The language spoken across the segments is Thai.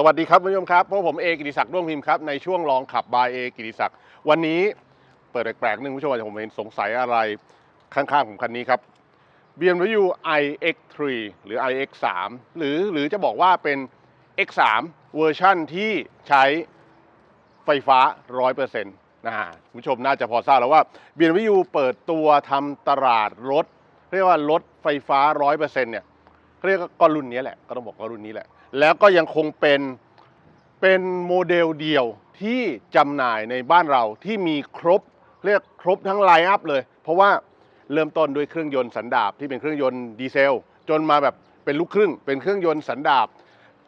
สวัสดีครับคุณผู้ชมครับพวกผมเอกิติศักดิ์ด้วงพิมพ์ครับในช่วงลองขับบายเอกิติศักดิ์วันนี้เปิดแปลกๆหนึ่งผู้ชมอาจจะผมเห็นสงสัยอะไรข้างๆผมคันนี้ครับ BMW iX3 หรือ iX3 หรือหรือจะบอกว่าเป็น X3 เวอร์ชั่นที่ใช้ไฟฟ้า 100%นะฮะคุณผู้ชมน่าจะพอทราบแล้วว่า BMW เปิดตัวทำตลาดรถ เรียกว่ารถไฟฟ้า 100%เนี่ยเขาเรียกก็รุ่นนี้แหละก็ต้องบอกว่ารุ่นนี้แหละ แล้วก็ยังคงเป็นเป็นโมเดลเดียวที่จำหน่ายในบ้านเราที่มีครบเรียกครบทั้งไลน์อัพเลย เพราะว่าเริ่มต้นด้วยเครื่องยนต์สันดาปที่เป็นเครื่องยนต์ดีเซล จนมาแบบเป็นลูกครึ่ง เป็นเครื่องยนต์สันดาป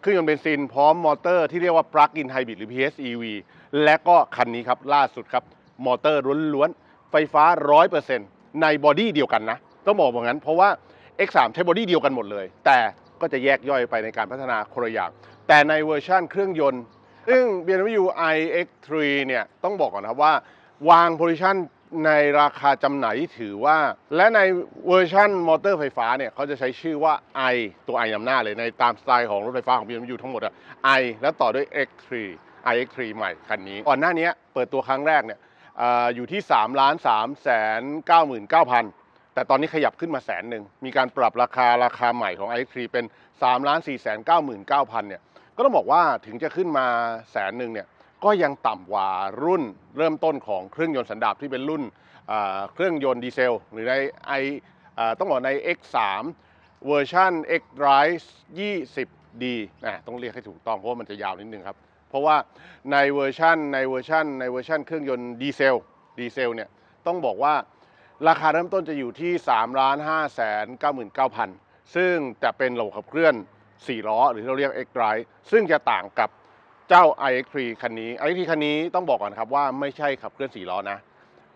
เครื่องยนต์เบนซินพร้อมมอเตอร์ที่เรียกว่า Plug-in Hybrid หรือ PHEV และก็คันนี้ครับล่าสุดครับ มอเตอร์ล้วนๆ ไฟฟ้า 100%ในบอดี้เดียวกันนะ ต้องบอกอย่างนั้น เพราะว่า X3 ใช้บอดี้เดียวกันหมดเลย แต่ ก็จะแยกย่อยไปในการพัฒนาคนละอย่างแต่ในเวอร์ชั่นเครื่องยนต์ซึ่ง BMW iX3 เนี่ยต้องบอกก่อนนะว่าวางโพซิชันในราคาจำหน่ายที่ถือว่า และในเวอร์ชันมอเตอร์ไฟฟ้าเนี่ยเขาจะใช้ชื่อว่า i ตัว i นำหน้าเลยในตามสไตล์ของรถไฟฟ้าของ BMW ทั้งหมดอะ i แล้วต่อด้วย X3 iX3 ใหม่คันนี้ ก่อนหน้านี้เปิดตัวครั้งแรกเนี่ยออยู่ที่3ล้าน3แสน99,000 แต่ตอนนี้ขยับขึ้นมาแสนหนึ่ง มีการปรับราคาราคาใหม่ของ iX3 เป็น3ล้าน4แสน99,000เนี่ยก็ต้องบอกว่าถึงจะขึ้นมาแสนหนึ่งเนี่ยก็ยังต่ำกว่ารุ่นเริ่มต้นของเครื่องยนต์สันดาปที่เป็นรุ่นเครื่องยนต์ดีเซล หรือใน i อต้องบอกใน X3 เวอร์ชัน X Drive 20D นะต้องเรียกให้ถูกต้องเพราะว่ามันจะยาวนิดนึงครับ เพราะว่าในเวอร์ชันในเวอร์ชันในเวอร์ชันเครื่องยนต์ดีเซลดีเซลเนี่ยต้องบอกว่า ราคาเริ่มต้นจะอยู่ที่3ล้าน5แสน99,000 ซึ่งจะเป็นระบบขับเคลื่อน 4 ล้อ หรือที่เราเรียก X Drive ซึ่งจะต่างกับเจ้า iX3 คันนี้ iX3 คันนี้ต้องบอกก่อนครับว่าไม่ใช่ขับเคลื่อน 4 ล้อนะ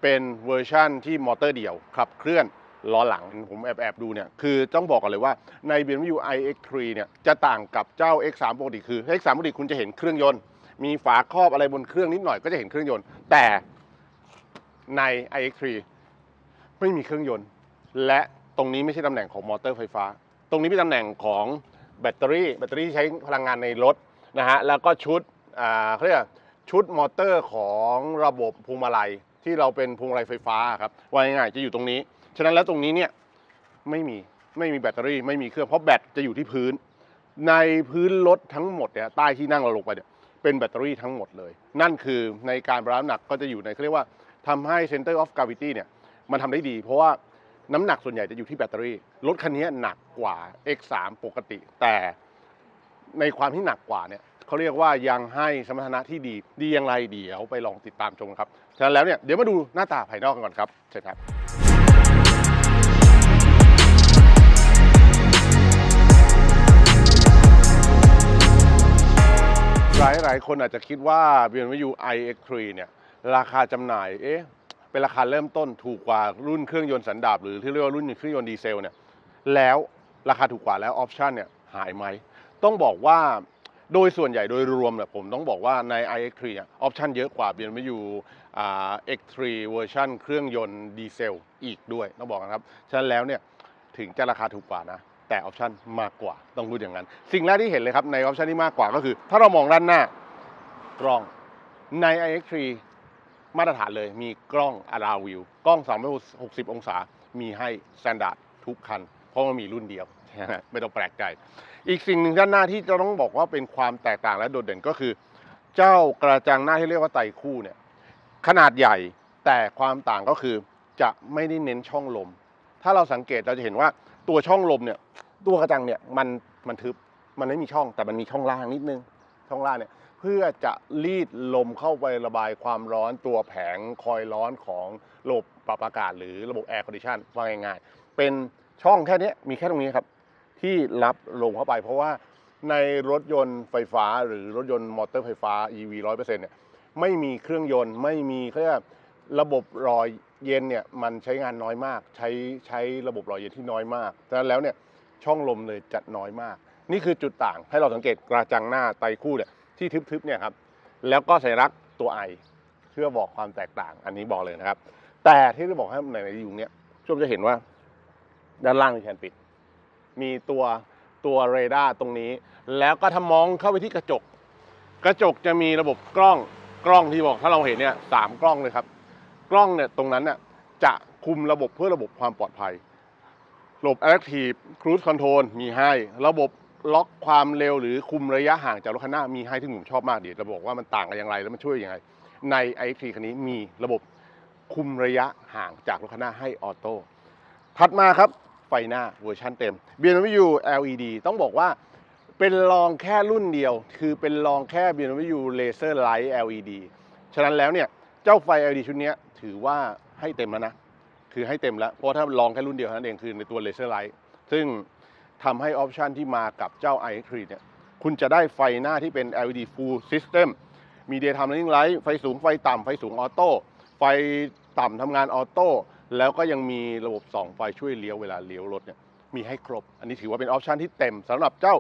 เป็นเวอร์ชั่นที่มอเตอร์เดี่ยว ขับเคลื่อนล้อหลังผมแอบแอบดูเนี่ยคือต้องบอกก่อนเลยว่าใน BMW iX3 เนี่ยจะต่างกับเจ้า X3 ปกติคือ X3 ปกติคุณจะเห็นเครื่องยนต์ มีฝาครอบอะไรบนเครื่องนิดหน่อยก็จะเห็นเครื่องยนต์ แต่ใน iX3 ไม่มีเครื่องยนต์ และตรงนี้ไม่ใช่ตำแหน่งของมอเตอร์ไฟฟ้า ตรงนี้เป็นตำแหน่งของแบตเตอรี่ แบตเตอรี่ใช้พลังงานในรถนะฮะ แล้วก็ชุดอ่าเขาเรียกชุดมอเตอร์ของระบบพวงมาลัยที่เราเป็นพวงมาลัยไฟฟ้าครับว่าง่ายๆจะอยู่ตรงนี้ ฉะนั้นแล้วตรงนี้เนี่ยไม่มีไม่มีแบตเตอรี่ไม่มีเครื่องเพราะแบตจะอยู่ที่พื้น ในพื้นรถทั้งหมดเนี่ยใต้ที่นั่งเราลงไปเนี่ยเป็นแบตเตอรี่ทั้งหมดเลย นั่นคือในการบาลานซ์น้ำหนักก็จะอยู่ในเขาเรียกว่าทำให้ center of gravity เนี่ย มันทำได้ดี เพราะว่าน้ำหนักส่วนใหญ่จะอยู่ที่แบตเตอรี่ รถคันนี้หนักกว่า X3 ปกติ แต่ในความที่หนักกว่าเนี่ยเขาเรียกว่ายังให้สมรรถนะที่ดี ดีอย่างไรเดี๋ยวไปลองติดตามชมครับ ฉะนั้นแล้วเนี่ยเดี๋ยวมาดูหน้าตาภายนอกกันก่อนครับเชิญครับหลายหลายคนอาจจะคิดว่า BMW iX3 เนี่ย ราคาจำหน่าย เอ๊ะ เป็นราคาเริ่มต้นถูกกว่ารุ่นเครื่องยนต์สันดาปหรือที่เรียกว่ารุ่นเครื่องยนต์ดีเซลเนี่ยแล้วราคาถูกกว่าแล้วออปชันเนี่ยหายไหมต้องบอกว่าโดยส่วนใหญ่โดยรวมเนี่ยผมต้องบอกว่าใน iX3 เนี่ยออปชันเยอะกว่า BMW อ่า X3 เวอร์ชันเครื่องยนต์ดีเซลอีกด้วยต้องบอกนะครับฉะนั้นแล้วเนี่ยถึงจะราคาถูกกว่านะ แต่ออปชันมากกว่าต้องพูดอย่างนั้น สิ่งแรกที่เห็นเลยครับในออปชันที่มากกว่าก็คือ ถ้าเรามองด้านหน้ากล้องใน iX3 มาตรฐานเลยมีกล้อง Around View กล้อง 360 องศา มีให้ Standard ทุกคัน เพราะมันมีรุ่นเดียว ไม่ต้องแปลกใจ อีกสิ่งหนึ่งด้านหน้าที่จะต้องบอกว่าเป็นความแตกต่างและโดดเด่นก็คือ เจ้ากระจังหน้าที่เรียกว่าไตคู่เนี่ยขนาดใหญ่แต่ความต่างก็คือจะไม่ได้เน้นช่องลม ถ้าเราสังเกตเราจะเห็นว่าตัวช่องลมเนี่ยตัวกระจังเนี่ยมันมันทึบมันไม่มีช่องแต่มันมีช่องล่างนิดนึงช่องล่างเนี่ย พื่อจะรีดลมเข้าไประบายความร้อนตัวแผงคอยร้อนของระบบปรับอากาศหรือระบบแอร์คอนดิชันว่าง่ายๆ เป็นช่องแค่นี้มีแค่ตรงนี้ครับ ที่รับลมเข้าไปเพราะว่าในรถยนต์ไฟฟ้าหรือรถยนต์มอเตอร์ไฟฟ้า EV 100%เนี่ยไม่มีเครื่องยนต์ไม่มีเขาเรียกระบบรอยเย็นเนี่ยมันใช้งานน้อยมาก ใช้ใช้ระบบรอยเย็นที่น้อยมากดังนั้นแล้วเนี่ยช่องลมเลยจะน้อยมาก นี่คือจุดต่างให้เราสังเกตกระจังหน้าไตคู่เนี่ย ที่ทึบๆเนี่ยครับแล้วก็สัญลักษณ์ตัวไอเพื่อบอกความแตกต่าง อันนี้บอกเลยนะครับ แต่ที่จะบอกให้ในในยู่เนี่ยชมจะเห็นว่าด้านล่างมีแคนปิด มีตัวตัวเรดาร์ตรงนี้ แล้วก็ถ้ามองเข้าไปที่กระจก กระจกจะมีระบบกล้องกล้องที่บอกถ้าเราเห็นเนี่ยสามกล้องเลยครับ กล้องเนี่ยตรงนั้นเนี่ยจะคุมระบบเพื่อระบบความปลอดภัยระบบ Active Cruise Control มีให้ ระบบ ล็อกความเร็วหรือคุมระยะห่างจากรถคันหน้ามีให้ที่ผมชอบมากเดี๋ยวจะบอกว่ามันต่างกันอย่างไรแล้วมันช่วยยังไง ใน i3 คันนี้มีระบบคุมระยะห่างจากรถคันหน้าให้ออโต้ถัดมาครับไฟหน้าเวอร์ชันเต็ม BMW LED ต้องบอกว่าเป็นรองแค่รุ่นเดียว คือเป็นรองแค่ BMW Laser Light LED ฉะนั้นแล้วเนี่ยเจ้าไฟ LED ชุดนี้ถือว่าให้เต็มแล้วนะ คือให้เต็มแล้ว เพราะถ้าลองแค่รุ่นเดียวเท่านั้นเองคือในตัว Laser Light ซึ่ง ทำให้ออปชันที่มากับเจ้า i3 เนี่ยคุณจะได้ไฟหน้าที่เป็น LED Full System มี Daytime Running Light ไฟสูงไฟต่ำไฟสูงออโต้ไฟต่ำทำงานออโต้แล้วก็ยังมีระบบส่องไฟช่วยเลี้ยวเวลาเลี้ยวรถเนี่ยมีให้ครบ อันนี้ถือว่าเป็นออปชันที่เต็มสำหรับเจ้า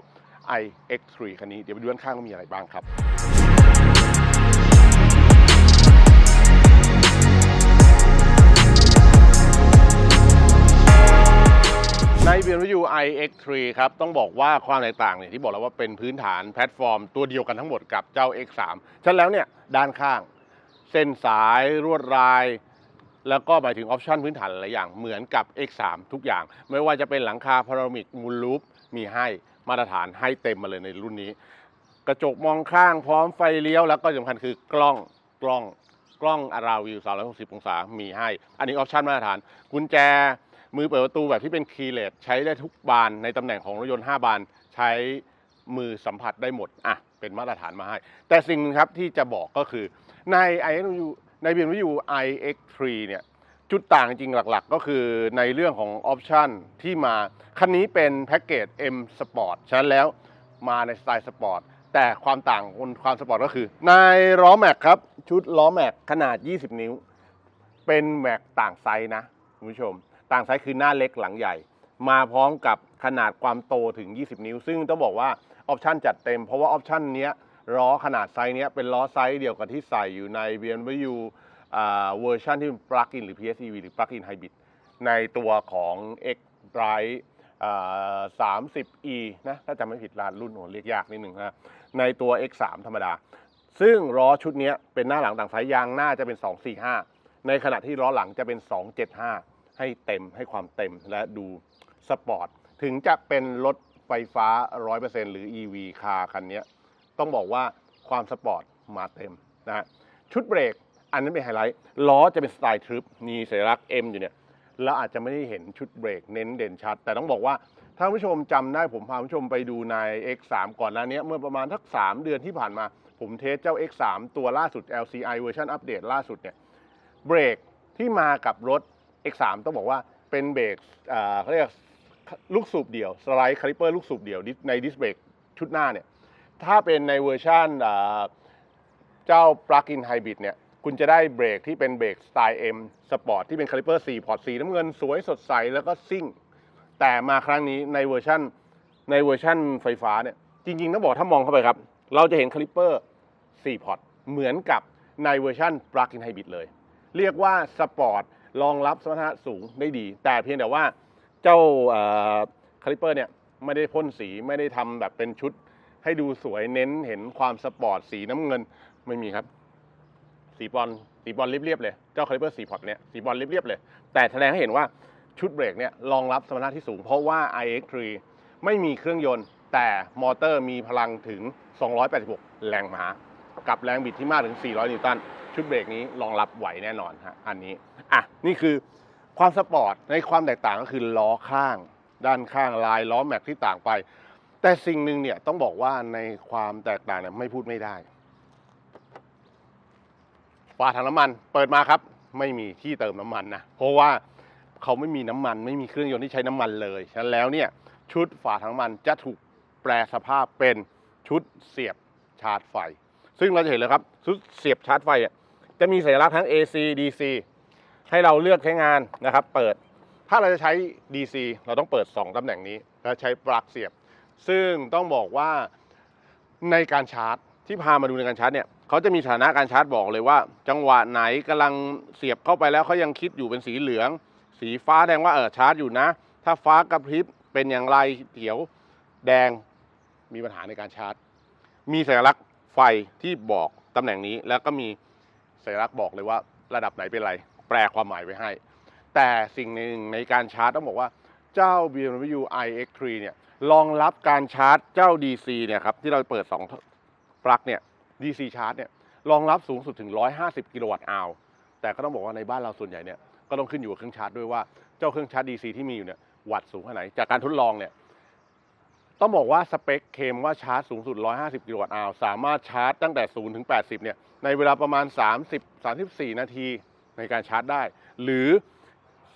iX3 คันนี้ เดี๋ยวไปดูด้านข้างว่ามีอะไรบ้างครับ ใน BMW iX3 ครับ ต้องบอกว่าความแตกต่างเนี่ยที่บอกแล้วว่าเป็นพื้นฐานแพลตฟอร์ม ตัวเดียวกันทั้งหมดกับเจ้า X3 ฉะนั้นแล้วเนี่ยด้านข้าง เส้นสายรวดลาย แล้วก็หมายถึงออปชันพื้นฐานหลายอย่างเหมือนกับ X3 ทุกอย่าง ไม่ว่าจะเป็นหลังคาพารามิกมูลลูปมีให้มาตรฐานให้เต็มมาเลยในรุ่นนี้ กระจกมองข้างพร้อมไฟเลี้ยวแล้วก็สำคัญคือกล้องกล้องกล้องอาราวิว360 องศามีให้ อันนี้ออปชันมาตรฐานกุญแจ มือเปิดประตูแบบที่เป็นคีย์เลสใช้ได้ทุกบานในตำแหน่งของรถยนต์5บานใช้มือสัมผัสได้หมดอะเป็นมาตรฐานมาให้ แต่สิ่งครับที่จะบอกก็คือใน iX ใน BMW iX3 เนี่ยจุดต่างจริงหลักๆ ก็คือในเรื่องของออปชันที่มา คันนี้เป็นแพ็กเกจ M Sport ฉะนั้นแล้วมาในสไตล์สปอร์ตแต่ความต่างของความสปอร์ตก็คือ ในล้อแม็กครับ ชุดล้อแม็กขนาด 20 นิ้ว เป็นแม็กต่างไซส์นะคุณผู้ชม ต่างไซส์คือหน้าเล็กหลังใหญ่ มาพร้อมกับขนาดความโตถึง 20 นิ้ว ซึ่งต้องบอกว่าออปชันจัดเต็ม เพราะว่าออปชันเนี้ยล้อขนาดไซส์เนี้ยเป็นล้อไซส์เดียวกับที่ใส่อยู่ใน BMW อ่าเวอร์ชันที่เป็น plug-in หรือ PHEV หรือ plug-in hybrid ในตัวของ X Drive อ่า 30e นะถ้าจำไม่ผิดร้านรุ่นโหเรียกยากนิดหนึ่งนะในตัว X3 ธรรมดา ซึ่งล้อชุดนี้เป็นหน้าหลังต่างสายยางหน้าจะเป็น 245 ในขณะที่ล้อหลังจะเป็น 275 ให้เต็มให้ความเต็มและดูสปอร์ต ถึงจะเป็นรถไฟฟ้า 100%หรือ EV คาร์คันเนี้ยต้องบอกว่าความสปอร์ตมาเต็มนะฮะชุดเบรกอันนั้นเป็นไฮไลท์ล้อจะเป็นสไตล์ทริปมีสัญลักษณ์ M อยู่เนี่ยแล้วอาจจะไม่ได้เห็นชุดเบรกเน้นเด่นชัด แต่ต้องบอกว่าถ้าผู้ชมจำได้ผมพาผู้ชมไปดูใน X3 ก่อนหน้านี้เมื่อประมาณทัก 3 เดือนที่ผ่านมา ผมเทสเจ้า X3 ตัวล่าสุด LCI เวอร์ชันอัปเดตล่าสุดเนี่ยเบรกที่มากับรถ X3 ต้องบอกว่าเป็นเบรกเขาเรียกลูกสูบเดี่ยวสไลด์คาลิเปอร์ลูกสูบเดี่ยวในดิสเบรกชุดหน้าเนี่ยถ้าเป็นในเวอร์ชันเจ้า plug-in hybrid เนี่ยคุณจะได้เบรกที่เป็นเบรกสไตล์ M Sport ที่เป็นคาลิเปอร์4พอร์ตสีน้ำเงินสวยสดใสแล้วก็ซิ่ง แต่มาครั้งนี้ในเวอร์ชันในเวอร์ชันไฟฟ้าเนี่ยจริงๆต้องบอกถ้ามองเข้าไปครับ เราจะเห็นคาลิเปอร์4พอร์ตเหมือนกับในเวอร์ชัน plug-in hybrid เลย เรียกว่าสปอร์ต รองรับสมรรถนะสูงได้ดี แต่เพียงแต่ว่าเจ้าคาลิเปอร์เนี่ยไม่ได้พ่นสีไม่ได้ทำแบบเป็นชุด ให้ดูสวยเน้นเห็นความสปอร์ตสีน้ำเงินไม่มีครับสีบอลสีบอลเรียบๆเลย เจ้าคาลิเปอร์สีพอร์ตเนี่ยสีบอลเรียบๆเลย แต่แสดงให้เห็นว่าชุดเบรกเนี่ยรองรับสมรรถนะที่สูง เพราะว่า iX3 ไม่มีเครื่องยนต์ แต่มอเตอร์มีพลังถึง 286 แรงม้ากับแรงบิดที่มากถึง 400 นิวตัน ชุดเบรกนี้รองรับไหวแน่นอนฮะอันนี้อะนี่คือความสปอร์ตในความแตกต่างก็คือล้อข้าง ด้านข้างลายล้อแม็กที่ต่างไป แต่สิ่งหนึ่งเนี่ยต้องบอกว่าในความแตกต่างเนี่ยไม่พูดไม่ได้ฝาถังน้ำมันเปิดมาครับ ไม่มีที่เติมน้ำมันนะเพราะว่าเขาไม่มีน้ำมันไม่มีเครื่องยนต์ที่ใช้น้ำมันเลยฉะนั้นแล้วเนี่ยชุดฝาถังน้ำมันจะถูกแปลสภาพเป็นชุดเสียบชาร์จไฟ ซึ่งเราจะเห็นเลยครับชุดเสียบชาร์จไฟอะ จะมีสัญลักษณ์ทั้ง AC DC ให้เราเลือกใช้งานนะครับ เปิด ถ้าเราจะใช้ DC เราต้องเปิด 2ตำแหน่งนี้ แล้วใช้ปลั๊กเสียบ ซึ่งต้องบอกว่าในการชาร์จที่พามาดูในการชาร์จเนี่ยเขาจะมีสถานะการชาร์จบอกเลยว่า จังหวะไหนกำลังเสียบเข้าไปแล้วเขายังคิดอยู่เป็นสีเหลือง สีฟ้าแดงว่าเออชาร์จอยู่นะ ถ้าฟ้ากระพริบเป็นอย่างไรเขียวแดงมีปัญหาในการชาร์จ มีสัญลักษณ์ไฟที่บอกตำแหน่งนี้แล้วก็มี สัญลักษณ์บอกเลยว่าระดับไหนเป็นไร แปลความหมายไว้ให้ แต่สิ่งหนึ่งในการชาร์จต้องบอกว่าเจ้า BMW iX3 เนี่ยรองรับการชาร์จเจ้า DC เนี่ยครับที่เราเปิด 2 ปลั๊กเนี่ย DC ชาร์จเนี่ยรองรับสูงสุดถึง 150 กิโลวัตต์อาวแต่ก็ต้องบอกว่าในบ้านเราส่วนใหญ่เนี่ยก็ต้องขึ้นอยู่กับเครื่องชาร์จด้วยว่าเจ้าเครื่องชาร์จ DC ที่มีอยู่เนี่ยวัตต์สูงแค่ไหนจากการทดลองเนี่ย ต้องบอกว่าสเปคเคมว่าชาร์จสูงสุด 150 กิโลวัตต์อาวสามารถชาร์จตั้งแต่ 0 ถึง 80 เนี่ย ในเวลาประมาณ 30 34 นาทีในการชาร์จได้ หรือ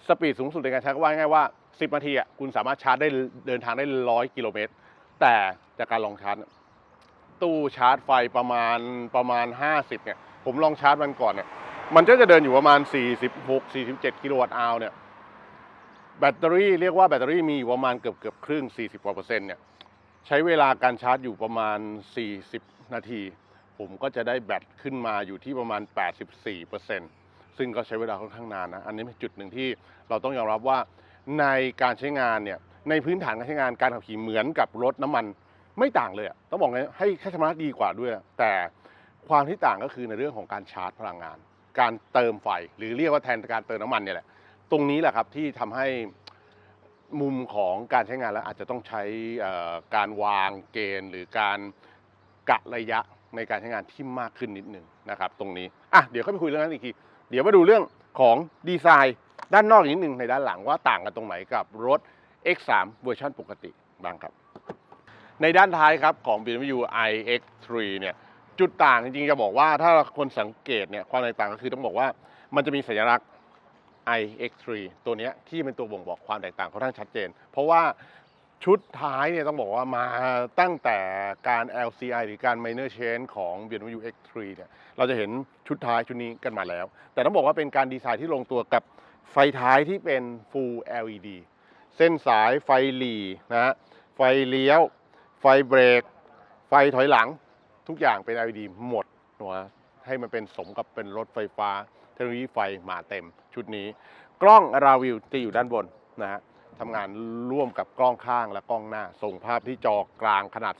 สปีดสูงสุดในการชาร์จก็ว่าง่ายว่า 10 นาทีอะคุณสามารถชาร์จได้เดินทางได้ 100 กิโลเมตร แต่จากการลองชาร์จ ตู้ชาร์จไฟประมาณประมาณ 50 เนี่ย ผมลองชาร์จมันก่อนเนี่ย มันก็จะเดินอยู่ประมาณ 46 47 กิโลวัตต์อาวเนี่ยแบตเตอรี่เรียกว่าแบตเตอรี่มีอยู่ประมาณเกือบเกือบครึ่ง 40กว่าเปอร์เซ็นต์เนี่ย ใช้เวลาการชาร์จอยู่ประมาณ 40 นาที ผมก็จะได้แบตขึ้นมาอยู่ที่ประมาณ 84เปอร์เซ็นต์ซึ่งก็ใช้เวลาค่อนข้างนานนะ อันนี้เป็นจุดหนึ่งที่เราต้องยอมรับว่าในการใช้งานเนี่ยในพื้นฐานการใช้งานการขับขี่เหมือนกับรถน้ำมันไม่ต่างเลยอะต้องบอกไงให้แค่ชำระดีกว่าด้วย แต่ความที่ต่างก็คือในเรื่องของการชาร์จพลังงาน การเติมไฟ หรือเรียกว่าแทนการเติมน้ำมันเนี่ยแหละตรงนี้แหละครับที่ทำให้ มุมของการใช้งานแล้วอาจจะต้องใช้การวางเกณฑ์ หรือการกะระยะในการใช้งานที่มากขึ้นนิดนึงนะครับตรงนี้อะเดี๋ยวเข้าไปคุยเรื่องนั้นอีกที เดี๋ยวมาดูเรื่องของดีไซน์ด้านนอกอีกนิดนึงในด้านหลังว่าต่างกันตรงไหนกับรถ X3 เวอร์ชันปกติบ้างครับ ในด้านท้ายครับของ BMW iX3 เนี่ยจุดต่างจริงๆจะบอกว่าถ้าคนสังเกตเนี่ยความแตกต่างก็คือต้องบอกว่ามันจะมีสัญลักษณ์ iX3 ตัวเนี้ยที่เป็นตัวบ่งบอกความแตกต่างค่อนข้างชัดเจน เพราะว่าชุดท้ายเนี่ยต้องบอกว่ามาตั้งแต่การ LCI หรือการ minor change ของ BMW X3 เนี่ยเราจะเห็นชุดท้ายชุดนี้กันมาแล้ว แต่ต้องบอกว่าเป็นการดีไซน์ที่ลงตัวกับไฟท้ายที่เป็น full LED เส้นสายไฟหลีนะฮะไฟเลี้ยว ไฟเบรก ไฟถอยหลังทุกอย่างเป็น LED หมดหัวให้มันเป็นสมกับเป็นรถไฟฟ้า ทคโนโลยีไฟมาเต็มชุดนี้ กล้องราวิวจะอยู่ด้านบนนะฮะทำงานร่วมกับกล้องข้างและกล้องหน้า ส่งภาพที่จอกลางขนาด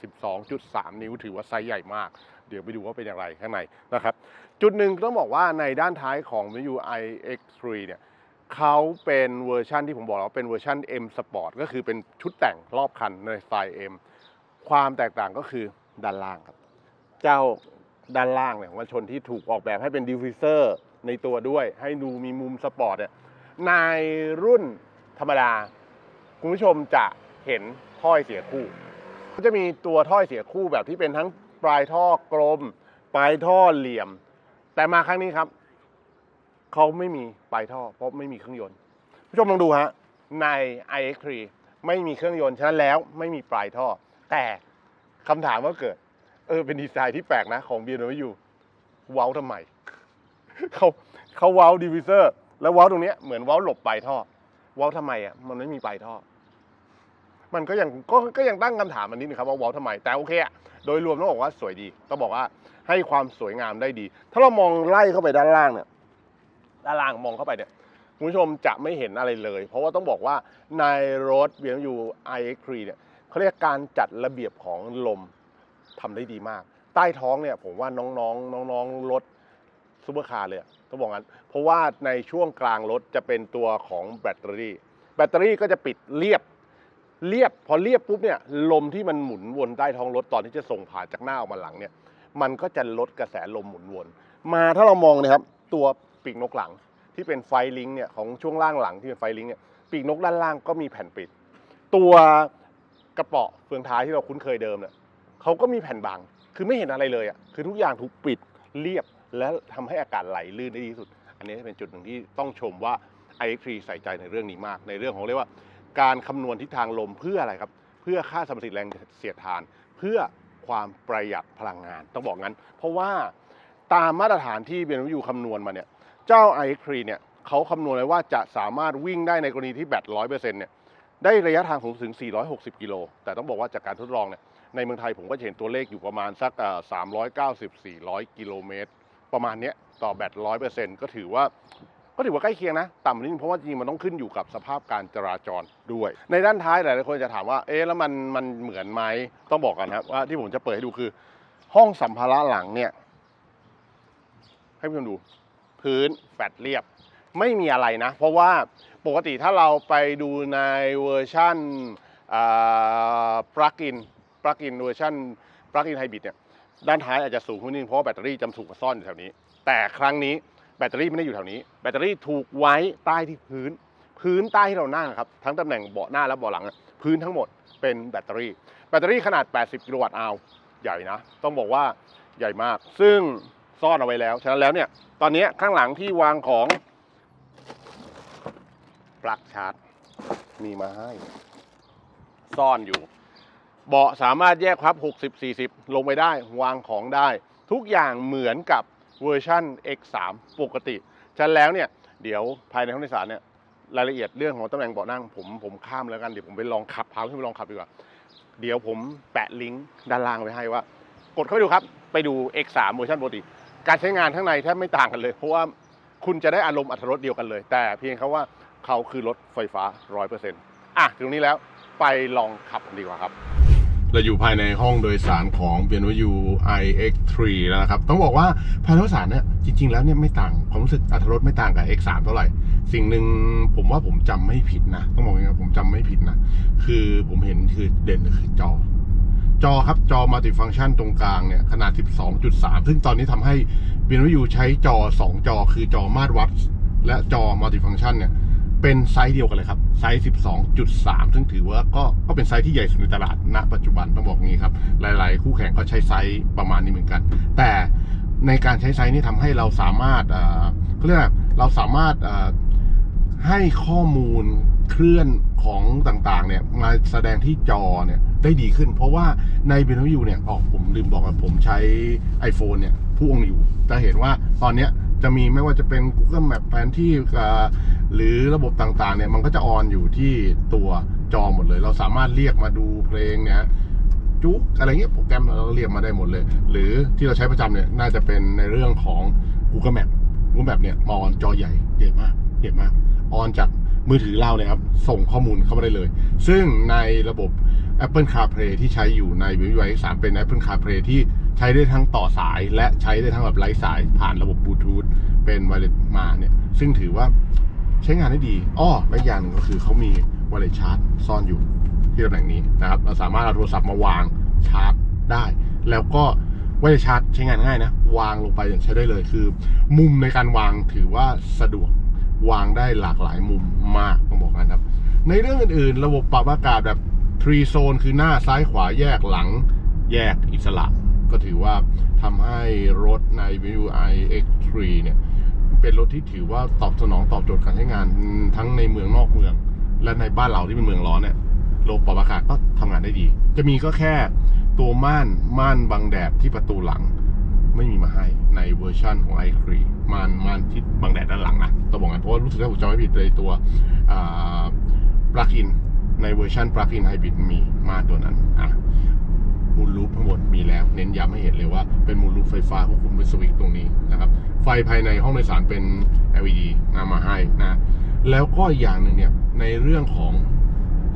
12.3 นิ้ว ถือว่าไซส์ใหญ่มาก เดี๋ยวไปดูว่าเป็นอย่างไรข้างในนะครับ จุดหนึ่งต้องบอกว่าในด้านท้ายของ MU iX3 เนี่ยเขาเป็นเวอร์ชันที่ผมบอกแล้วเป็นเวอร์ชัน M Sport ก็คือเป็นชุดแต่งรอบคันในสไตล์ M ความแตกต่างก็คือด้านล่างครับ เจ้าด้านล่างเนี่ยของกันชนที่ถูกออกแบบให้เป็นดิฟฟิวเซอร์ ในตัวด้วย ให้ดูมีมุมสปอร์ตเนี่ยในรุ่นธรรมดา คุณผู้ชมจะเห็นถ้อยเสียคู่ ก็จะมีตัวถ้อยเสียคู่แบบที่เป็นทั้งปลายท่อกลม ปลายท่อเหลี่ยม แต่มาครั้งนี้ครับเขาไม่มีปลายท่อ เพราะไม่มีเครื่องยนต์ผู้ชมลองดูฮะใน iX3 ไม่มีเครื่องยนต์ฉะนั้นแล้วไม่มีปลายท่อ แต่คำถามก็เกิด เออเป็นดีไซน์ที่แปลกนะของ BMW เว้าทำไม เขาเขาเว้าดิวิเซอร์ แล้วเว้าตรงเนี้ยเหมือนเว้าหลบปลายท่อ เว้าทำไมอะมันไม่มีปลายท่อ มันก็ยังก็ก็ยังตั้งคำถามมันนิดนึงครับว่าเว้าทำไม แต่โอเคอะโดยรวมต้องบอกว่าสวยดีต้องบอกว่าให้ความสวยงามได้ดี ถ้าเรามองไล่เข้าไปด้านล่างเนี่ยด้านล่างมองเข้าไปเนี่ยคุณผู้ชมจะไม่เห็นอะไรเลย เพราะว่าต้องบอกว่าในรถ BMW iX3 เนี่ยเขาเรียกการจัดระเบียบของลมทำได้ดีมาก ใต้ท้องเนี่ยผมว่าน้องๆน้องๆรถ ซูเปอร์คาร์เลยต้องบอกงั้น เพราะว่าในช่วงกลางรถจะเป็นตัวของแบตเตอรี่ แบตเตอรี่ก็จะปิดเรียบเรียบพอเรียบปุ๊บเนี่ยลมที่มันหมุนวนใต้ท้องรถตอนที่จะส่งผ่านจากหน้าออกมาหลังเนี่ย มันก็จะลดกระแสลมหมุนวน มาถ้าเรามองนะครับ ตัวปีกนกหลังที่เป็นไฟลิงเนี่ยของช่วงล่างหลังที่เป็นไฟลิงเนี่ยปีกนกด้านล่างก็มีแผ่นปิด ตัวกระเป๋อเฟืองท้ายที่เราคุ้นเคยเดิมเนี่ยเขาก็มีแผ่นบาง คือไม่เห็นอะไรเลยอะคือทุกอย่างถูกปิดเรียบ และทำให้อากาศไหลลื่นได้ดีที่สุด อันนี้เป็นจุดหนึ่งที่ต้องชมว่า iX3 ใส่ใจในเรื่องนี้มาก ในเรื่องของเรียกว่า การคำนวณทิศทางลมเพื่ออะไรครับ เพื่อค่าสมรรถแรงเสียดทาน เพื่อความประหยัดพลังงานต้องบอกงั้น เพราะว่าตามมาตรฐานที่ BMW คำนวณมาเนี่ยเจ้า iX3 เนี่ยเขาคำนวณไว้ว่าจะสามารถวิ่งได้ในกรณีที่แบต100%เนี่ยได้ระยะทางสูงถึง 460 กิโล แต่ต้องบอกว่าจากการทดลองเนี่ย ในเมืองไทยผมก็เห็นตัวเลขอยู่ประมาณสัก 390 400 กิโลเมตร ประมาณนี้ต่อแบต100%ก็ถือว่าก็ถือว่าใกล้เคียงนะ ต่ำนิดนึงเพราะว่าจริงมันต้องขึ้นอยู่กับสภาพการจราจรด้วย ในด้านท้ายหลายๆคนจะถามว่าเอ๊ะแล้วมันมันเหมือนไหมต้องบอกกันนะครับว่าที่ผมจะเปิดให้ดูคือ ห้องสัมภาระหลังเนี่ยให้ผู้ชมดู พื้นแฟลตเรียบ ไม่มีอะไรนะ เพราะว่าปกติถ้าเราไปดูในเวอร์ชันปลั๊กอินปลั๊กอินเวอร์ชันปลั๊กอินไฮบริดเนี่ย ด้านท้ายอาจจะสูงขึ้นนิดเพราะแบตเตอรี่จำถูกมาซ่อนอยู่แถวนี้ แต่ครั้งนี้แบตเตอรี่ไม่ได้อยู่แถวนี้ แบตเตอรี่ถูกไว้ใต้ที่พื้น พื้นใต้ที่เรานั่งครับทั้งตำแหน่งเบาะหน้าและเบาะหลัง พื้นทั้งหมดเป็นแบตเตอรี่ แบตเตอรี่ขนาด 80 กิโลวัตต์อาวใหญ่นะ ต้องบอกว่าใหญ่มาก ซึ่งซ่อนเอาไว้แล้ว ฉะนั้นแล้วเนี่ย ตอนนี้ข้างหลังที่วางของปลั๊กชาร์จมีมาให้ ซ่อนอยู่ เบาะสามารถแยกพับ 60 40 ลงไปได้ วางของได้ ทุกอย่างเหมือนกับเวอร์ชัน X3 ปกติ ฉะนั้นแล้วเนี่ย เดี๋ยวภายในห้องโดยสารเนี่ยรายละเอียดเรื่องของตำแหน่งเบาะนั่งผมผมข้ามแล้วกัน เดี๋ยวผมไปลองขับพาขึ้นไปลองขับดีกว่า เดี๋ยวผมแปะลิงก์ด้านล่างไว้ให้ว่า กดเข้าไปดูครับ ไปดู X3 เวอร์ชันปกติ การใช้งานข้างในแทบไม่ต่างกันเลย เพราะว่าคุณจะได้อารมณ์อัตรถรสเดียวกันเลย แต่เพียงเขาว่าเขาคือรถไฟฟ้า 100%อะถึงตรงนี้แล้วไปลองขับดีกว่าครับ เราอยู่ภายในห้องโดยสารของ BMW iX3 แล้วนะครับ ต้องบอกว่าภายในห้องสารเนี่ยจริง ๆ แล้วเนี่ยไม่ต่างความรู้สึกอัตรถรสไม่ต่างกับ X3 เท่าไหร่ สิ่งหนึ่งผมว่าผมจำไม่ผิดนะ ต้องบอกอย่างนี้ครับผมจำไม่ผิดนะ คือผมเห็นคือเด่นคือจอ จอครับจอมัลติฟัง c t ชันตรงกลางเนี่ย ขนาด 12.3 ซึ่งตอนนี้ทำให้ BMW ใช้จอ 2 จอ คือจอมาตรวัด และจอมัลติฟัง c t ชันเนี่ย เป็นไซส์เดียวกันเลยครับไซส์ 12.3 ซึ่งถือว่าก็ก็เป็นไซส์ที่ใหญ่สุดในตลาดณ ปัจจุบันต้องบอกงี้ครับ หลาย ๆ คู่แข่งก็ใช้ไซส์ประมาณนี้เหมือนกัน แต่ในการใช้ไซส์นี้ทำให้เราสามารถเอ่อเขาเรียกว่าเราสามารถเอ่อให้ข้อมูลเคลื่อนของต่าง ๆ เนี่ยมาแสดงที่จอเนี่ยได้ดีขึ้น เพราะว่าใน BMW เนี่ยอ๋อผมลืมบอกว่าผมใช้ iPhone เนี่ยพ่วงอยู่จะเห็นว่าตอนเนี้ย จะมีไม่ว่าจะเป็น Google Map แผนที่หรือระบบต่างๆเนี่ยมันก็จะออนอยู่ที่ตัวจอหมดเลย เราสามารถเรียกมาดูเพลงเนี่ยจุกอะไรเงี้ยโปรแกรมเราเรียกมาได้หมดเลย หรือที่เราใช้ประจำเนี่ยน่าจะเป็นในเรื่องของ Google Map Google Map เนี่ยมาออนจอใหญ่ใหญ่มากใหญ่มากออนจาก มือถือเราเนี่ยครับ ส่งข้อมูลเข้ามาได้เลย ซึ่งในระบบ Apple CarPlay ที่ใช้อยู่ใน BMW X3 เป็น Apple CarPlay ที่ใช้ได้ทั้งต่อสาย และใช้ได้ทั้งแบบไร้สายผ่านระบบบลูทูธเป็นไวเลสมาเนี่ย ซึ่งถือว่าใช้งานได้ดี อ้อและอย่างนึงก็คือเขามีวเล็ตชาร์จซ่อนอยู่ที่ตำแหน่งนี้นะครับ เราสามารถเอาโทรศัพท์มาวางชาร์จได้ แล้วก็วเล็ตชาร์จใช้งานง่ายนะ วางลงไปอย่างใช้ได้เลย คือ มุมในการวางถือว่าสะดวก วางได้หลากหลายมุมมากต้องบอกนะครับ ในเรื่องอื่นๆ ระบบปรับอากาศแบบ3โซนคือหน้าซ้ายขวาแยกหลังแยกอิสระ ก็ถือว่าทำให้รถใน BMW iX3 เนี่ย เป็นรถที่ถือว่าตอบสนองตอบโจทย์การใช้งานทั้งในเมืองนอกเมือง และในบ้านเราที่เป็นเมืองร้อนเนี่ยระบบปรับอากาศก็ทำงานได้ดี จะมีก็แค่ตัวม่านม่านบังแดดที่ประตูหลัง ไม่มีมาให้ในเวอร์ชั่นของ i3 ม่านม่านที่บังแดดด้านหลังนะต้องบอกงั้นเพราะว่ารู้สึกว่าผมจำไม่ผิดเลยตัวปลั๊กอินในเวอร์ชันปลั๊กอินไฮบริดมีมาตัวนั้นอะมูลลูปทั้งหมดมีแล้ว เน้นย้ำให้เห็นเลยว่าเป็นมูลลูปไฟฟ้าควบคุมเป็นสวิตช์ตรงนี้นะครับ ไฟภายในห้องโดยสารเป็น LED นำมาให้นะแล้วก็อีกอย่างหนึ่งเนี่ยในเรื่องของ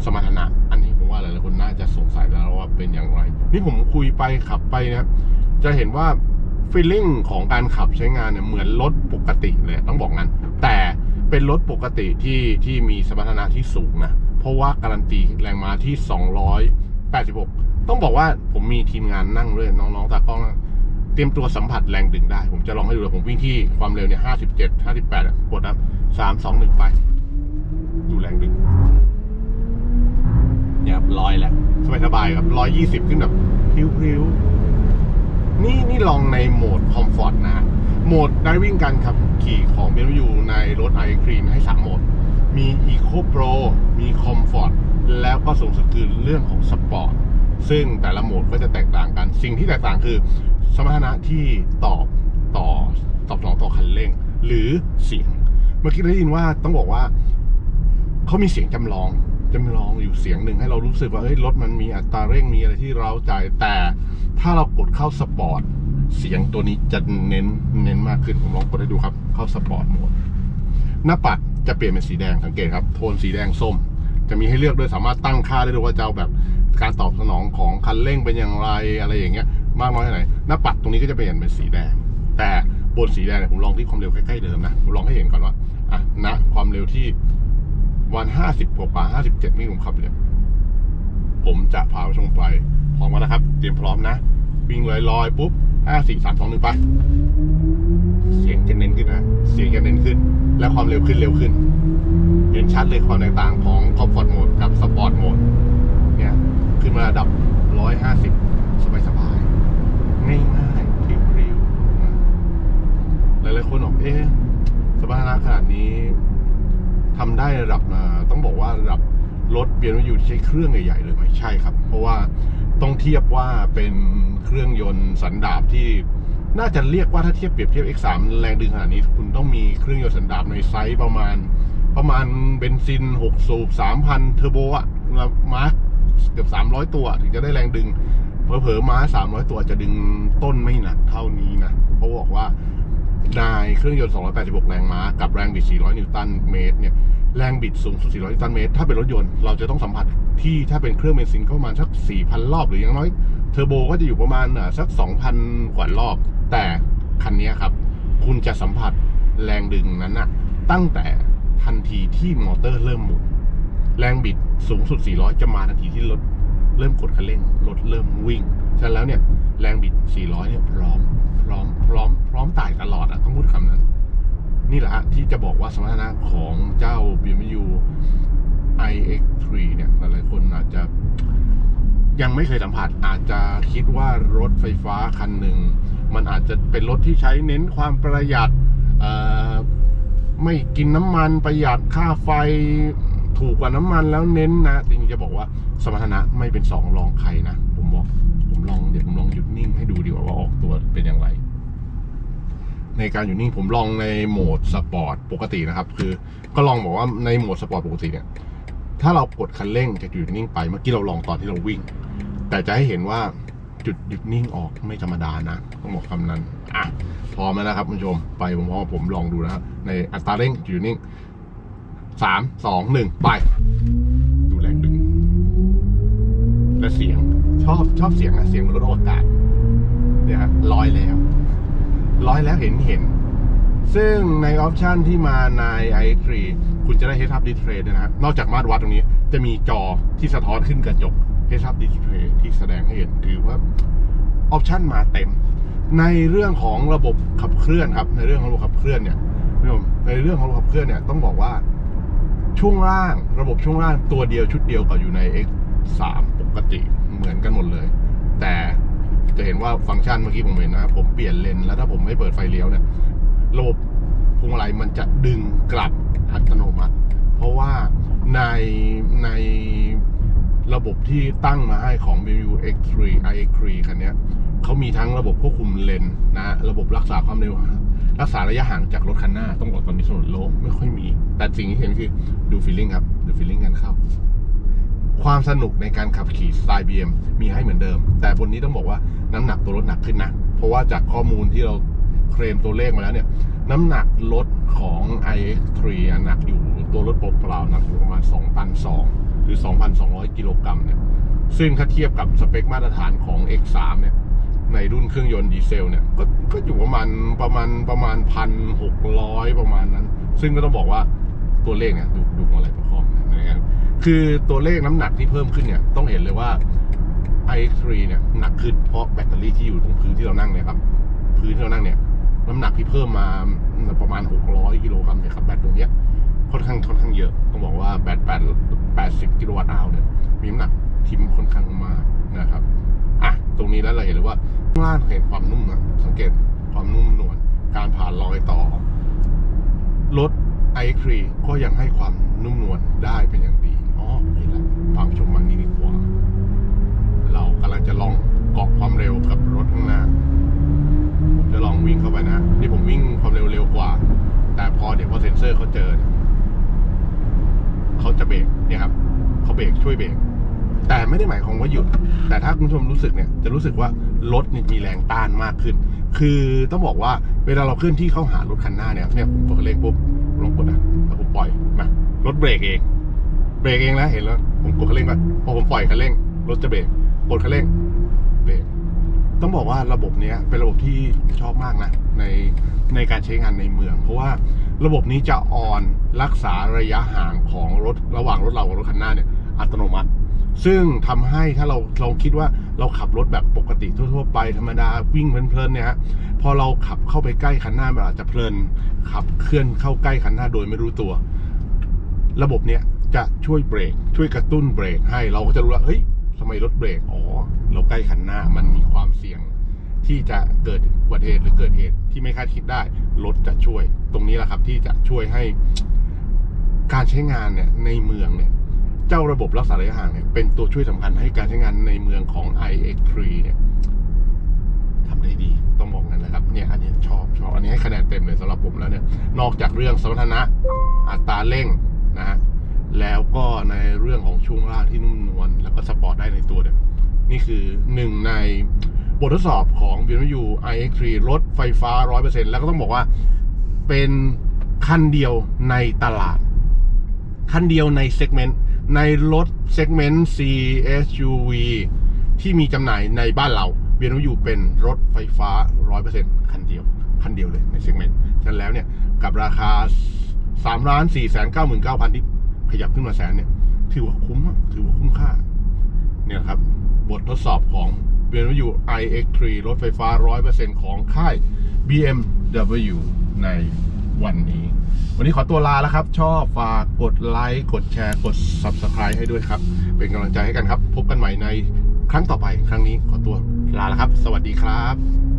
สมรรถนะ อันนี้ผมว่าหลายๆคนน่าจะสงสัยแล้วว่าเป็นอย่างไร นี่ผมคุยไปขับไปนะครับจะเห็นว่า ฟีลลิ่งของการขับใช้งานเนี่ยเหมือนรถปกติเลยต้องบอกงั้น แต่เป็นรถปกติที่ที่มีสมรรถนะที่สูงนะ เพราะว่าการันตีแรงม้าที่ 286 ต้องบอกว่าผมมีทีมงานนั่งด้วยน้องๆตากล้อง เตรียมตัวสัมผัสแรงดึงได้ ผมจะลองให้ดูเลยผมวิ่งที่ความเร็วเนี่ย 57 58อะกดนะ3 2 1 ไป ดูแรงดึงเนี่ยครับร้อยแหละสบายๆครับ120 ขึ้นแบบพริ้วๆนี่นี่ ลองในโหมดคอมฟอร์ตนะโหมดได้วิ่งกันครับขี่ของ BMW ในรถ i อครีมให้ 3 โหมด มี Eco Pro มี Comfort แล้วก็สูงสุดคือเรื่องของสปอร์ตซึ่งแต่ละโหมดก็จะแตกต่างกัน สิ่งที่แตกต่างคือ สมรรถนะที่ตอบต่อตอบสนองต่อคันเร่ง หรือเสียง เมื่อกี้ได้ยินว่าต้องบอกว่าเขามีเสียงจำลองจำลองอยู่เสียงหนึ่งให้เรารู้สึกว่าเอ้ยรถมันมีอัตราเร่งมีอะไรที่เราใจแต่ถ้าเรากดเข้าสปอร์ต เสียงตัวนี้จะเน้นเน้นมากขึ้น ผมลองกดให้ดูครับ เข้าสปอร์ตโหมด หน้าปัดจะเปลี่ยนเป็นสีแดงสังเกตครับ โทนสีแดงส้ม จะมีให้เลือกด้วยสามารถตั้งค่าได้ด้วยว่าจะเอาแบบการตอบสนองของคันเร่งเป็นอย่างไรอะไรอย่างเงี้ย มากน้อยแค่ไหนหน้าปัดตรงนี้ก็จะเปลี่ยนเป็นสีแดง แต่บนสีแดงเนี่ยผมลองที่ความเร็วใกล้ๆเดิมนะผมลองให้เห็นก่อนว่าอะณความเร็วที่วันห้าสิบกว่าห้าสิบเจ็ดนี่ผมขับเนี่ยผมจะพาผู้ชมไปพร้อมกันนะครับ เตรียมพร้อมนะ วิ่งลอยๆปุ๊บ ห้าสี่สามสองหนึ่งไป เสียงจะเน้นขึ้นนะ เสียงจะเน้นขึ้น และความเร็วขึ้นเร็วขึ้น เห็นชัดเลยความแตกต่างของ Comfort Mode กับ Sport Mode เนี่ย ขึ้นมาระดับ150สบายๆง่ายๆพริ้วๆนะหลายๆคนบอกเอ๊ะสมรรถนะขนาดนี้ทำได้ระดับมา ต้องบอกว่าระดับรถเบียนมาอยู่ใช้เครื่องใหญ่ๆเลยไหมใช่ครับ เพราะว่า ต้องเทียบว่าเป็นเครื่องยนต์สันดาปที่น่าจะเรียกว่าถ้าเทียบเปรียบเทียบ X3 แรงดึงขนาดนี้ คุณต้องมีเครื่องยนต์สันดาปในไซส์ประมาณ ประมาณเบนซิน 6 สูบ 3,000 เทอร์โบอะแล้วมาร์คเกือบ 300 ตัว ถึงจะได้แรงดึงเผลอๆม้า 300 ตัวจะดึงต้นไม่หนักเท่านี้นะเพราะบอกว่าในเครื่องยนต์ 286 แรงม้า กับแรงบิด 400 นิวตันเมตรเนี่ย แรงบิดสูงสุด 400 นิวตันเมตร ถ้าเป็นรถยนต์ เราจะต้องสัมผัสที่ถ้าเป็นเครื่องเบนซินก็ประมาณสัก 4,000 รอบ หรืออย่างน้อย เทอร์โบก็จะอยู่ประมาณสัก 2,000 กว่ารอบ แต่คันนี้ครับ คุณจะสัมผัสแรงดึงนั้นนะตั้งแต่ทันทีที่มอเตอร์เริ่มหมุน แรงบิดสูงสุด 400 จะมาทันทีที่รถเริ่มกดคันเร่ง รถเริ่มวิ่ง ฉะนั้นแล้วเนี่ยแรงบิด 400 เนี่ยพร้อม พร้อม พร้อม พร้อมตายตลอดอะต้องพูดคำนั้น นี่แหละที่จะบอกว่าสมรรถนะของเจ้า BMW iX3 เนี่ย หลายๆคนอาจจะยังไม่เคยสัมผัสอาจจะคิดว่ารถไฟฟ้าคันหนึ่ง มันอาจจะเป็นรถที่ใช้เน้นความประหยัดไม่กินน้ำมันประหยัดค่าไฟถูกกว่าน้ำมันแล้วเน้นนะจริงๆจะบอกว่าสมรรถนะไม่เป็นสองรองใครนะ ผมบอกผมลองเดี๋ยวผมลองหยุดนิ่งให้ดูดีกว่าว่าออกตัวเป็นอย่างไร ในการหยุดนิ่งผมลองในโหมดสปอร์ตปกตินะครับ คือก็ลองบอกว่าในโหมดสปอร์ตปกติเนี่ยถ้าเรากดคันเร่งจะหยุดนิ่งไปเมื่อกี้เราลองตอนที่เราวิ่ง แต่จะให้เห็นว่าจุดหยุดนิ่งออกไม่ธรรมดานะต้องบอกคำนั้นอะพร้อมแล้วนะครับคุณผู้ชมไปผมพร้อมผมลองดูนะครับในอัตราเร่งจุดหยุดนิ่งสามสองหนึ่งไป ดูแรงดึง และเสียงชอบชอบเสียงอะเสียงรถอวกาศเนี่ยฮะร้อยแล้ว ร้อยแล้วเห็นเห็น ซึ่งในออปชันที่มาใน i3 คุณจะได้ Head Up Display ด้วยนะครับ นอกจากมาตรวัดตรงนี้ จะมีจอที่สะท้อนขึ้นกระจก Head Up Display ที่แสดงให้เห็นถือว่าออปชันมาเต็ม ในเรื่องของระบบขับเคลื่อนครับ ในเรื่องของระบบขับเคลื่อนเนี่ยคุณผู้ชมในเรื่องของระบบขับเคลื่อนเนี่ยต้องบอกว่าช่วงล่างระบบช่วงล่างตัวเดียวชุดเดียวกับอยู่ใน X3 ปกติเหมือนกันหมดเลย แต่ จะเห็นว่าฟังก์ชันเมื่อกี้ผมเห็นนะผมเปลี่ยนเลนแล้วถ้าผมไม่เปิดไฟเลี้ยวเนี่ยระบบพวงมาลัยมันจะดึงกลับอัตโนมัติ เพราะว่าในในระบบที่ตั้งมาให้ของ BMW X3 iX3 คันนี้เขามีทั้งระบบควบคุมเลนนะระบบรักษาความเร็วรักษาระยะห่างจากรถคันหน้า ต้องบอกตอนนี้ถนนโล่งไม่ค่อยมี แต่สิ่งที่เห็นคือดูฟีลลิ่งครับ ดูฟีลลิ่งกันเข้า ความสนุกในการขับขี่สไตล์ BM มีให้เหมือนเดิม แต่บนนี้ต้องบอกว่าน้ำหนักตัวรถหนักขึ้นนะ เพราะว่าจากข้อมูลที่เราเคลมตัวเลขมาแล้วเนี่ย น้ำหนักรถของ iX3 อะหนักอยู่ตัวรถปกเปล่าหนักอยู่ประมาณ2ตัน2หรือ 2,200 กิโลกรัมเนี่ย ซึ่งถ้าเทียบกับสเปคมาตรฐานของ X3 เนี่ย ในรุ่นเครื่องยนต์ดีเซลเนี่ยก็ก็อยู่ประมาณประมาณประมาณพันหกร้อยประมาณนั้น ซึ่งก็ต้องบอกว่าตัวเลขเนี่ยดูดูอะไร คือตัวเลขน้ำหนักที่เพิ่มขึ้นเนี่ย ต้องเห็นเลยว่า iX3 เนี่ยหนักขึ้นเพราะแบตเตอรี่ที่อยู่ตรงพื้นที่เรานั่งเนี่ยครับ พื้นที่เรานั่งเนี่ย น้ำหนักที่เพิ่มมาประมาณ 600 กิโลกรัมเนี่ยครับแบตตรงเนี้ยค่อนข้างค่อนข้างเยอะ ต้องบอกว่าแบตแปดแปดสิบกิโลวัตต์อาวเนี่ยมีน้ำหนักทิมค่อนข้างมากนะครับอะตรงนี้แล้วเราเห็นเลยว่าข้างล่างเห็นความนุ่มนะสังเกตความนุ่มนวลการผ่านรอยต่อรถ i3 ก็ยังให้ความนุ่มนวลได้เป็นอย่างดี นี่แหละพาไปชมมันนี้ดีกว่า เรากำลังจะลองเกาะความเร็วกับรถข้างหน้า ผมจะลองวิ่งเข้าไปนะ นี่ผมวิ่งความเร็วเร็วกว่า แต่พอเดี๋ยวพอเซ็นเซอร์เขาเจอ เขาจะเบรกเนี่ยครับ เขาเบรกช่วยเบรก แต่ไม่ได้หมายความว่าหยุด แต่ถ้าคุณผู้ชมรู้สึกเนี่ย จะรู้สึกว่ารถนี่มีแรงต้านมากขึ้น คือต้องบอกว่าเวลาเราเคลื่อนที่เข้าหารถคันหน้าเนี่ย เนี่ยผมเปิดเร่งปุ๊บลงกดนะแล้วผมปล่อยมารถเบรกเอง เบรกเองนะเห็นแล้ว ผมกดคันเร่งก่อนพอผมปล่อยคันเร่ง รถจะเบรกกดคันเร่ง เบรกต้องบอกว่าระบบเนี้ยเป็นระบบที่ชอบมากนะ ในในการใช้งานในเมือง เพราะว่าระบบนี้จะออนรักษาระยะห่างของรถระหว่างรถเรากับรถคันหน้าเนี่ยอัตโนมัติ ซึ่งทำให้ถ้าเราเราคิดว่าเราขับรถแบบปกติทั่ว ๆ ไปธรรมดาวิ่งเพลินๆเนี่ยฮะพอเราขับเข้าไปใกล้คันหน้ามันอาจจะเพลินขับเคลื่อนเข้าใกล้คันหน้าโดยไม่รู้ตัว ระบบเนี้ย จะช่วยเบรก ช่วยกระตุ้นเบรกให้เราก็จะรู้ว่าเฮ้ยทำไมรถเบรกอ๋อเราใกล้คันหน้ามันมีความเสี่ยงที่จะเกิดอุบัติเหตุหรือเกิดเหตุที่ไม่คาดคิดได้รถจะช่วย ตรงนี้แหละครับที่จะช่วยให้การใช้งานเนี่ยในเมืองเนี่ยเจ้าระบบรักษาระยะห่างเนี่ยเป็นตัวช่วยสำคัญให้การใช้งานในเมืองของ iX3 เนี่ยทำได้ดีต้องบอกงั้นนะครับเนี่ยอันนี้ชอบชอบอันนี้ให้คะแนนเต็มเลยสำหรับผมแล้วเนี่ยนอกจากเรื่องสมรรถนะอัตราเร่งนะฮะ แล้วก็ในเรื่องของช่วงล่างที่นุ่มนวลแล้วก็สปอร์ตได้ในตัวเนี่ยนี่คือหนึ่งในบททดสอบของ BMW iX3 รถไฟฟ้า 100%แล้วก็ต้องบอกว่าเป็นคันเดียวในตลาด คันเดียวในเซกเมนต์ในรถเซกเมนต์ CSUV ที่มีจำหน่ายในบ้านเรา BMW เป็นรถไฟฟ้า 100%คันเดียว คันเดียวเลยในเซกเมนต์ฉะนั้นแล้วเนี่ย กับราคา3ล้าน4แสน99,000ที่ ขยับขึ้นมาแสนเนี่ย ถือว่าคุ้มอะถือว่าคุ้มค่า เนี่ยครับ บททดสอบของ BMW iX3 รถไฟฟ้า 100%ของค่าย BMW ในวันนี้ วันนี้ขอตัวลาแล้วครับ ชอบฝากกดไลค์ กดแชร์ กด Subscribe ให้ด้วยครับ เป็นกำลังใจให้กันครับ พบกันใหม่ในครั้งต่อไป ครั้งนี้ขอตัวลาแล้วครับ สวัสดีครับ